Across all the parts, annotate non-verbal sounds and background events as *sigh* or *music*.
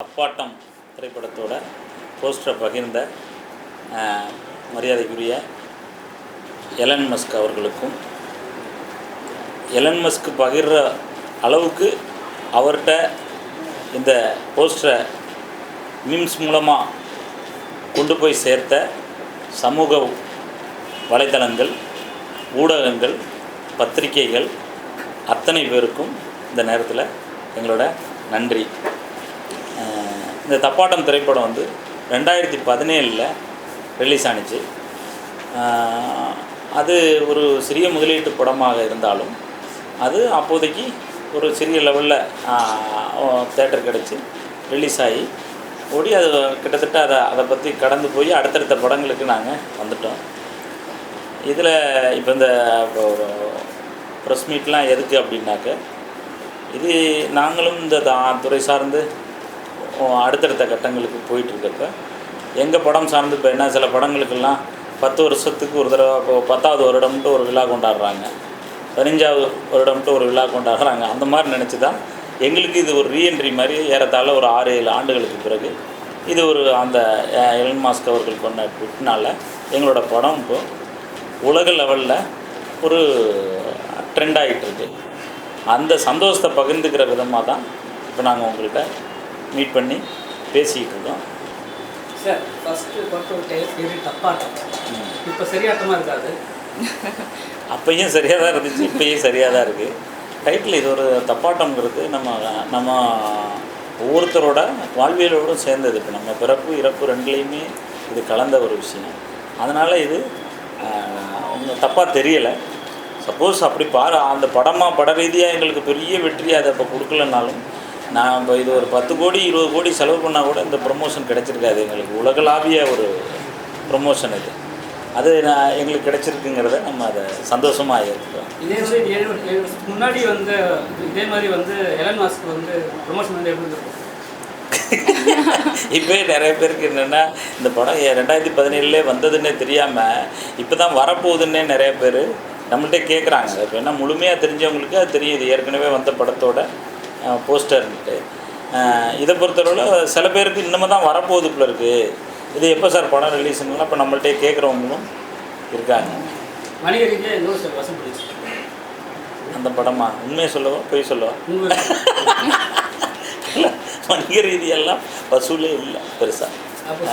அப்பாட்டம் திரைப்படத்தோட போஸ்டரை பகிர்ந்த மரியாதைக்குரிய எலன் மஸ்க் அவர்களுக்கும் எலன் மஸ்க் பகிர்ற அளவுக்கு அவர்கிட்ட இந்த போஸ்டரை மீம்ஸ் மூலமாக கொண்டு போய் சேர்த்த சமூக வலைத்தளங்கள் ஊடகங்கள் பத்திரிகைகள் அத்தனை பேருக்கும் இந்த நேரத்தில் எங்களோட நன்றி. இந்த தப்பாட்டம் திரைப்படம் வந்து ரெண்டாயிரத்தி பதினேழில் ரிலீஸ் ஆணுச்சு அது ஒரு சிறிய முதலீட்டு படமாக இருந்தாலும் அது அப்போதைக்கு ஒரு சிறிய லெவலில் தேட்டர் கிடச்சி ரிலீஸ் ஆகி ஓடி அது கிட்டத்தட்ட அதை அதை பற்றி கடந்து போய் அடுத்தடுத்த படங்களுக்கு நாங்கள் வந்துட்டோம். இதில் இப்போ இந்த ப்ரெஸ் மீட்லாம் எதுக்கு அப்படின்னாக்க இது நாங்களும் இந்த தா- துறை சார்ந்து அடுத்தடுத்த கட்டங்களுக்கு போயிட்டுருக்கப்ப எங்கள் படம் சார்ந்து இப்போ என்ன சில படங்களுக்கெல்லாம் பத்து வருஷத்துக்கு ஒரு தடவை இப்போ பத்தாவது வருடம்ட்டு ஒரு விழா கொண்டாடுறாங்க. பதினஞ்சாவது வருடம்ட்டு ஒரு விழா கொண்டாடுறாங்க. அந்த மாதிரி நினச்சி தான் எங்களுக்கு இது ஒரு ரீஎன்ட்ரி மாதிரி ஏறத்தாழ ஒரு ஆறு ஏழு ஆண்டுகளுக்கு பிறகு இது ஒரு அந்த எலன் மாஸ்க் அவர்கள் கொண்ட ட்விட்னால் எங்களோட படம் இப்போ உலக லெவலில் ஒரு ட்ரெண்ட் ஆகிட்டுருக்கு அந்த சந்தோஷத்தை பகிர்ந்துக்கிற விதமாக தான் இப்போ நாங்கள் உங்கள்கிட்ட மீட் பண்ணி பேசிக்கிட்டு இருக்கோம். சார் ஃபஸ்ட்டு பேர் தப்பாட்டம். இப்போ சரியாட்டமாக இருக்காது. *laughs* அப்பையும் சரியாக தான் இருந்துச்சு இப்பயும் சரியாக தான் இருக்குது டைட்டில் இது ஒரு தப்பாட்டம்ங்கிறது நம்ம நம்ம ஒவ்வொருத்தரோட வாழ்வியலோடும் சேர்ந்தது. இப்போ நம்ம பிறப்பு இறப்பு ரெண்டுலேயுமே இது கலந்த ஒரு விஷயம். அதனால் இது தப்பாக தெரியலை. சப்போஸ் அப்படி பாரு அந்த படமாக பட ரீதியாக எங்களுக்கு பெரிய வெற்றி அதை இப்போ கொடுக்கலனாலும் நான் இப்போ இது ஒரு பத்து கோடி இருபது கோடி செலவு பண்ணால் கூட இந்த ப்ரொமோஷன் கிடைச்சிருக்காது. எங்களுக்கு உலகளாவிய ஒரு ப்ரொமோஷன் இது. அது நான் எங்களுக்கு கிடைச்சிருக்குங்கிறத நம்ம அதை சந்தோஷமாக இருக்கிறோம் இதே மாதிரி ஏழு ஏழு வருஷத்துக்கு முன்னாடி வந்து இதே மாதிரி வந்து எலன் மாஸ்க் வந்து ப்ரொமோஷன் வந்து எப்படி இருக்கும் இப்போயே நிறைய பேருக்கு என்னென்னா இந்த படம் ரெண்டாயிரத்தி பதினேழுலே வந்ததுன்னே தெரியாமல் இப்போ தான் வரப்போகுதுன்னே நிறைய பேர் நம்மள்ட்ட கேட்குறாங்க இப்போ என்ன முழுமையாக தெரிஞ்சவங்களுக்கு அது தெரியும் இது ஏற்கனவே வந்த படத்தோட போஸ்டர்ன்ட்டு இதை பொறுத்தளவில் சில பேருக்கு இன்னமும் தான் வரப்போகுது போல இருக்குது இது எப்போ சார் படம் ரிலீஸுங்கலாம் இப்போ நம்மள்ட்டே கேட்குறவங்களும் இருக்காங்க. வணிக ரீதியாக எந்த ஒரு சார் வசம் பிடிச்சி அந்த படமா? உண்மையை சொல்லவா? பொய் சொல்லவா? இல்லை வணிக ரீதியெல்லாம் வசூலே இல்லை பெருசாக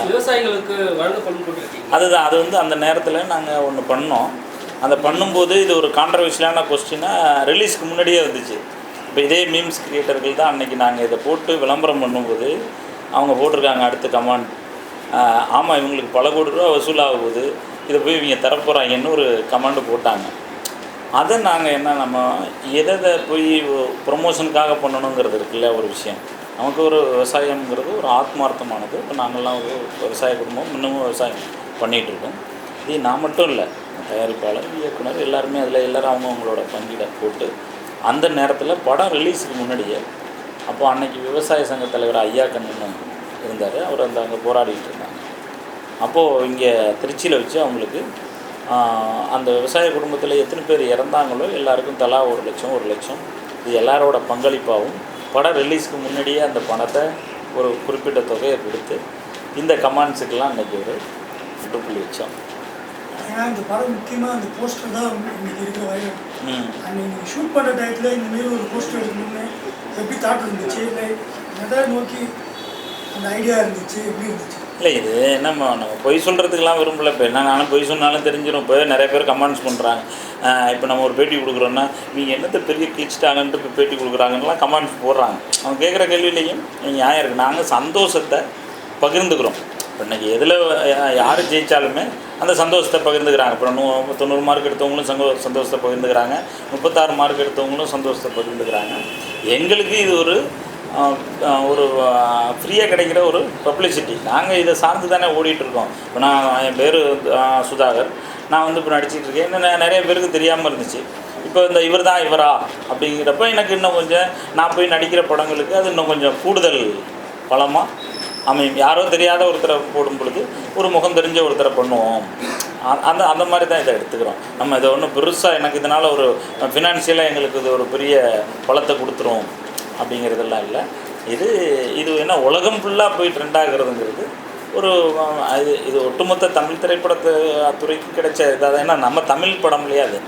விவசாயிகளுக்கு வழங்கப்படும் அதுதான் அது வந்து அந்த நேரத்தில் நாங்கள் ஒன்று பண்ணோம். அதை பண்ணும்போது இது ஒரு கான்ட்ரவர்ஷியலான கொஸ்டினாக ரிலீஸ்க்கு முன்னாடியே வந்துச்சு. இப்போ இதே மீம்ஸ் கிரியேட்டர்கள் தான் அன்றைக்கி நாங்கள் இதை போட்டு விளம்பரம் பண்ணும்போது அவங்க போட்டிருக்காங்க அடுத்த கமாண்ட் ஆமாம் இவங்களுக்கு பல கோடி ரூபா வசூலாக போகுது. இதை போய் இவங்க தரப்போகிறாங்கன்னு ஒரு கமாண்டு போட்டாங்க. அதை நாங்கள் என்ன நம்ம எதை போய் ப்ரொமோஷனுக்காக பண்ணணுங்கிறது இருக்குல்ல ஒரு விஷயம். நமக்கு ஒரு விவசாயம்ங்கிறது ஒரு ஆத்மார்த்தமானது. இப்போ நாங்கள்லாம் ஒரு விவசாய குடும்பம் இன்னமும் விவசாயம் பண்ணிகிட்டு இருக்கோம். இது நான் மட்டும் இல்லை தயாரிப்பாளர் இயக்குனர் எல்லாருமே அதில் எல்லாரும் அவங்கவுங்களோட பங்கீடை போட்டு அந்த நேரத்தில் படம் ரிலீஸுக்கு முன்னாடியே அப்போ அன்னைக்கு விவசாய சங்க தலைவர் ஐயா கண்ணன் இருந்தார். அவர் அந்த அங்கே போராடிட்டு இருந்தாங்க. அப்போது இங்கே திருச்சியில் வச்சு அவங்களுக்கு அந்த விவசாய குடும்பத்தில் எத்தனை பேர் இறந்தாங்களோ எல்லாருக்கும் தலா ஒரு லட்சம் ஒரு லட்சம். இது எல்லாரோட பங்களிப்பாகவும் படம் ரிலீஸ்க்கு முன்னாடியே அந்த பணத்தை ஒரு குறிப்பிட்ட தொகையை கொடுத்து இந்த கமாண்ட்ஸுக்கெல்லாம் அன்றைக்கி ஒரு முற்றுப்புள்ளி வச்சோம் ஏன்னா இந்த படம் முக்கியமாக அந்த போஸ்டர் தான் இன்னைக்கு இருக்கிற வரையும் அன்னைக்கு ஷூட் பண்ணுற டயத்தில் இந்த மாரி ஒரு போஸ்டர் எடுக்கணும்னு எப்படி தாட் இருந்துச்சு? இல்லை எதை நோக்கி அந்த ஐடியா இருந்துச்சு? எப்படி இருந்துச்சு? இல்லை இது நம்ம நம்ம பொய் சொல்கிறதுக்கெலாம் விரும்பல. இப்போ என்ன நானும் பொய் சொன்னாலும் தெரிஞ்சிடும் இப்போ நிறைய பேர் கமெண்ட்ஸ் பண்ணுறாங்க இப்போ நம்ம ஒரு பேட்டி கொடுக்குறோன்னா நீங்கள் என்னத்தை பெரிய கிழிச்சிட்டாங்கன்ட்டு இப்போ பேட்டி கொடுக்குறாங்கலாம் கமெண்ட்ஸ் போடுறாங்க. அவங்க கேட்குற கேள்வியிலையும் நியாயம் இருக்குது நாங்கள் சந்தோஷத்தை பகிர்ந்துக்கிறோம். இப்போ இன்றைக்கி எதில் யார் ஜெயித்தாலுமே அந்த சந்தோஷத்தை பகிர்ந்துக்கிறாங்க. இப்போ நூ தொண்ணூறு மார்க் எடுத்தவங்களும் சந்தோ சந்தோஷத்தை பகிர்ந்துக்கிறாங்க. முப்பத்தாறு மார்க் எடுத்தவங்களும் சந்தோஷத்தை பகிர்ந்துக்கிறாங்க. எங்களுக்கு இது ஒரு ஒரு ஃப்ரீயாக கிடைக்கிற ஒரு பப்ளிசிட்டி நாங்கள் இதை சார்ந்து தானே ஓடிட்டுருக்கோம் இப்போ நான் என் பேர் சுதாகர். நான் வந்து இப்போ நடிச்சிட்டு இருக்கேன். இன்னும் நிறைய பேருக்கு தெரியாமல் இருந்துச்சு. இப்போ இந்த இவர் தான் இவரா அப்படிங்கிறப்ப எனக்கு இன்னும் கொஞ்சம் நான் போய் நடிக்கிற படங்களுக்கு அது இன்னும் கொஞ்சம் கூடுதல் பலமாக அமையும் யாரோ தெரியாத ஒருத்தரை போடும் பொழுது ஒரு முகம் தெரிஞ்ச ஒருத்தரை பண்ணுவோம். அந்த அந்த மாதிரி தான் இதை எடுத்துக்கிறோம். நம்ம இதை ஒன்றும் பெருசாக எனக்கு இதனால் ஒரு ஃபினான்ஷியலாக எங்களுக்கு இது ஒரு பெரிய பலத்தை கொடுத்துரும் அப்படிங்கிறதெல்லாம் இல்லை. இது இது என்ன உலகம் ஃபுல்லாக போய் ட்ரெண்டாகிறதுங்கிறது ஒரு இது அது இது ஒட்டுமொத்த தமிழ் திரைப்படத்து துறைக்கு கிடைச்ச இதாக ஏன்னா நம்ம தமிழ் படம் இல்லையா அது?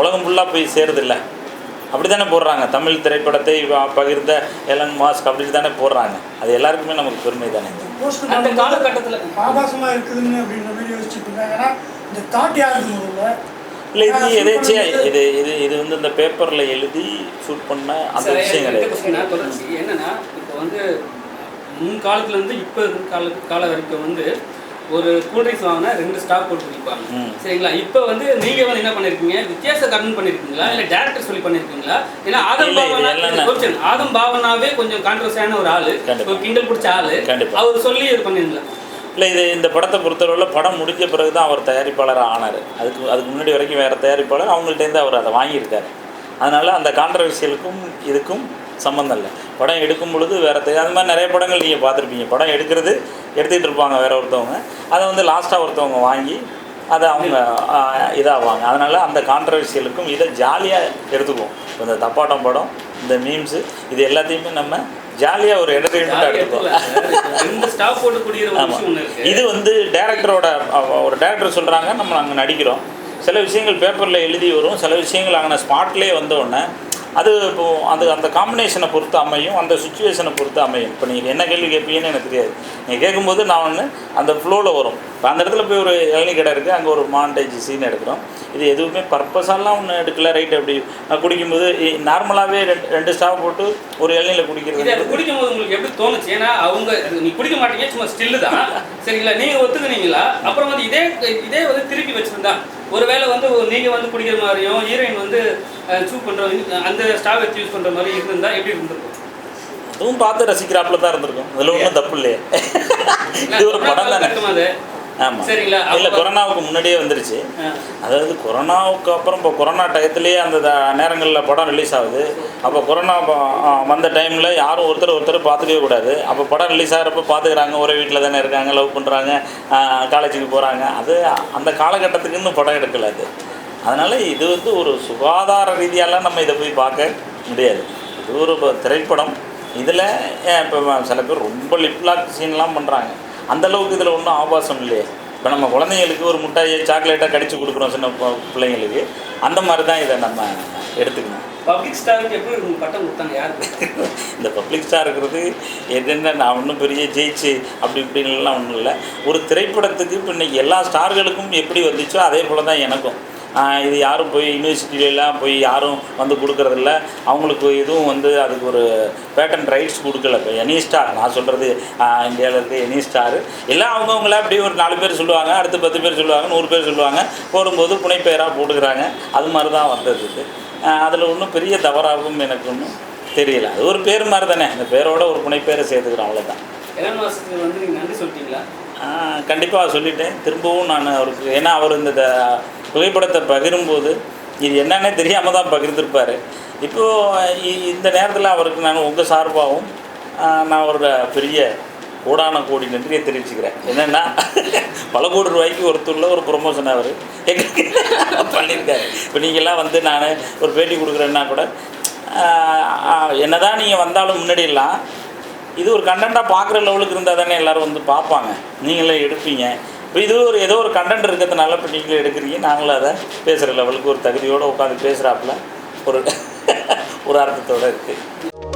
உலகம் ஃபுல்லாக போய் சேருதில்ல அப்படி தானே போடுறாங்க. தமிழ் திரைப்படத்தை பகிர்ந்த எலன் மாஸ்க் அப்படி தானே போடுறாங்க. அது எல்லாருக்குமே நமக்கு பெருமை தானே அந்த காலகட்டத்துல. ஆபாசமா இருக்குதுன்னு அப்படின்ற மாதிரி யோசிச்சுட்டு இருந்தாங்க. ஏன்னா இந்த தாட் யாருக்கு இல்லை இது எதேச்சியா இது இது இது வந்து இந்த பேப்பரில் எழுதி ஷூட் பண்ண அந்த விஷயம் கிடையாது. என்னன்னா இப்போ வந்து முன் காலத்துல இருந்து இப்போ இருக்க கால கால வரைக்கும் வந்து ஒரு கூல்ட்ரிங்க்ஸ் வாங்கினா ரெண்டு ஸ்டாப் போட்டு குடிப்பாங்க. சரிங்களா? இப்போ வந்து நீங்க வந்து என்ன பண்ணிருக்கீங்க? வித்தியாச கடன் பண்ணிருக்கீங்களா? இல்ல டேரக்டர் சொல்லி பண்ணிருக்கீங்களா? ஏன்னா ஆதம் பாவனா. ஆதம் பாவனாவே கொஞ்சம் கான்ட்ரவர்சியான ஒரு ஆளு. ஒரு கிண்டல் பிடிச்ச ஆளு. அவர் சொல்லி இது பண்ணிருந்தா இல்லை இது இந்த படத்தை பொறுத்தளவில் படம் முடிஞ்ச பிறகு தான் அவர் தயாரிப்பாளராக ஆனார். அதுக்கு அதுக்கு முன்னாடி வரைக்கும் வேறு தயாரிப்பாளர் அவங்கள்ட்டேருந்து அவர் அதை வாங்கியிருக்காரு. அதனால் அந்த கான்ட்ரவர்சியலுக்கும் இதுக்கும் சம்மந்தம் இல்லை. படம் எடுக்கும் பொழுது வேறு அந்த மாதிரி நிறைய படங்கள் நீங்கள் பார்த்துருப்பீங்க. படம் எடுக்கிறது எடுத்துக்கிட்டு இருப்பாங்க வேற ஒருத்தவங்க. அதை வந்து லாஸ்ட்டாக ஒருத்தவங்க வாங்கி அதை அவங்க இதாகுவாங்க அதனால் அந்த கான்ட்ரவர்சியலுக்கும் இதை ஜாலியாக எடுத்துக்குவோம். இந்த தப்பாட்டம் படம் இந்த மீம்ஸு இது எல்லாத்தையுமே நம்ம ஜாலியாக ஒரு என்டர்டெயின்மெண்ட்டாக எடுத்துக்குவோம். ஆமாம் இது வந்து டேரக்டரோட ஒரு டேரக்டர் சொல்கிறாங்க நம்ம அங்கே நடிக்கிறோம். சில விஷயங்கள் பேப்பரில் எழுதி வரும். சில விஷயங்கள் அங்கே ஸ்பாட்லேயே வந்த உடனே அது இப்போ அது அந்த காம்பினேஷனை பொறுத்து அமையும் அந்த சுச்சுவேஷனை பொறுத்து அமையும். இப்போ நீங்கள் என்ன கேள்வி கேட்பீங்கன்னு எனக்கு தெரியாது. நீங்கள் கேட்கும்போது நான் ஒன்று அந்த ஃப்ளோவில் வரும். இப்போ அந்த இடத்துல போய் ஒரு இளநீ கடை இருக்குது அங்கே ஒரு மாண்டேஜ் சீன் எடுக்கிறோம். இது எதுவுமே பர்பஸாலாம் ஒன்று எடுக்கல ரைட் அப்படி குடிக்கும்போது நார்மலாகவே ரெண்டு ரெண்டு ஸ்டாப் போட்டு ஒரு இளநியில் அது குடிக்கிறது குடிக்கும் போது உங்களுக்கு எப்படி தோணுச்சு? ஏன்னா அவங்க நீ குடிக்க மாட்டீங்க சும்மா ஸ்டில்லு தான். சரிங்களா? நீங்கள் ஒத்துக்குனீங்களா? அப்புறம் வந்து இதே இதே வந்து திருப்பி வச்சுருந்தா ஒருவேளை வந்து நீங்க வந்து குடிக்கிற மாதிரியும் ஹீரோயின் வந்து சூ பண்ற அந்த ஸ்டாவ் வச்சு யூஸ் பண்ற மாதிரி இருந்திருந்தா எப்படி இருந்திருக்கும்? அதுவும் பார்த்து ரசிக்கிறாப்புல தான் இருந்திருக்கும். அதில் ஒன்றும் தப்பு இல்லையே. இது ஒரு படம் தானே. ஆமாம் சரிங்களா? இல்லை கொரோனாவுக்கு முன்னாடியே வந்துருச்சு. அதாவது கொரோனாவுக்கு அப்புறம் இப்போ கொரோனா டயத்துலேயே அந்த த- நேரங்களில் படம் ரிலீஸ் ஆகுது. அப்போ கொரோனா வந்த டைமில் யாரும் ஒருத்தர் ஒருத்தர் பார்த்துக்கவே கூடாது. அப்போ படம் ரிலீஸ் ஆகிறப்ப பார்த்துக்கிறாங்க. ஒரே வீட்டில் தானே இருக்காங்க லவ் பண்ணுறாங்க காலேஜுக்கு போகிறாங்க அது அந்த காலகட்டத்துக்கு இன்னும் படம் எடுக்கல அது. அதனால் இது வந்து ஒரு சுகாதார ரீதியாலாம் நம்ம இதை போய் பார்க்க முடியாது. இது ஒரு திரைப்படம். இதில் இப்போ சில பேர் ரொம்ப லிப்லாக் சீன்லாம் பண்ணுறாங்க அந்தளவுக்கு இதில் ஒன்றும் ஆபாசம் இல்லையே. இப்போ நம்ம குழந்தைங்களுக்கு ஒரு முட்டாயை சாக்லேட்டாக கடிச்சு கொடுக்குறோம் சின்ன பிள்ளைங்களுக்கு. அந்த மாதிரி தான் இதை நம்ம எடுத்துக்கணும். பப்ளிக் ஸ்டாருக்கு எப்படி பட்டம் கொடுத்தாங்க யாருக்கு *laughs* இந்த பப்ளிக் ஸ்டார் இருக்கிறது என்னென்ன நான் ஒன்றும் பெரிய ஜெயிச்சு அப்படி இப்படின்லாம் ஒன்றும் இல்லை. ஒரு திரைப்படத்துக்கு இப்போ இன்னைக்கு எல்லா ஸ்டார்களுக்கும் எப்படி வந்துச்சோ அதே போல் தான் எனக்கும். இது யாரும் போய் யூனிவர்சிட்டியிலலாம் போய் யாரும் வந்து கொடுக்கறதில்ல. அவங்களுக்கு எதுவும் வந்து அதுக்கு ஒரு பேட்டன் ரைட்ஸ் கொடுக்கல. இப்போ எனி ஸ்டார் நான் சொல்கிறது இந்தியாவில் இருக்க எனி ஸ்டார் எல்லாம் அவங்கவுங்கள அப்படி ஒரு நாலு பேர் சொல்லுவாங்க அடுத்து பத்து பேர் சொல்லுவாங்க நூறு பேர் சொல்லுவாங்க. போடும்போது புனைப்பெயராக போட்டுக்கிறாங்க. அது மாதிரி தான் வந்தது அதில் ஒன்றும் பெரிய தவறாகவும் எனக்கு ஒன்றும் தெரியல. அது ஒரு பேர் மாதிரி தானே. அந்த பேரோட ஒரு புனைப்பேரை சேர்த்துக்கிறோம் அவ்வளோதான் வந்து நன்றி சொல்லிட்டீங்களா? கண்டிப்பாக சொல்லிட்டேன். திரும்பவும் நான் அவருக்கு ஏன்னா அவர் இந்த த- புகைப்படத்தை பகிரும்போது இது என்னன்னே தெரியாமல் தான் பகிர்ந்திருப்பார். இப்போது இந்த நேரத்தில் அவருக்கு நான் உங்கள் சார்பாகவும் நான் அவரோட பெரிய கோடான கோடி நன்றியை தெரிவிச்சுக்கிறேன். என்னென்னா பல கோடி ரூபாய்க்கு ஒருத்தருள்ள ஒரு ப்ரொமோஷன் அவர். எங்களுக்கு பண்ணியிருக்காரு. இப்போ நீங்கள்லாம் வந்து நான் ஒரு பேட்டி கொடுக்குறேன்னா கூட என்ன தான் நீங்கள் வந்தாலும் முன்னாடியெல்லாம் இது ஒரு கண்டென்ட்டாக பார்க்குற லெவலுக்கு இருந்தால் தானே எல்லோரும் வந்து பார்ப்பாங்க. நீங்களே எடுப்பீங்க. இப்போ இது ஒரு ஏதோ ஒரு கண்டென்ட் இருக்கிறதுனால இப்போ நீங்களே எடுக்கிறீங்க. நாங்களும் அதை பேசுகிற லெவலுக்கு ஒரு தகுதியோடு உட்காந்து பேசுகிறாப்புல ஒரு ஒரு அர்த்தத்தோடு இருக்குது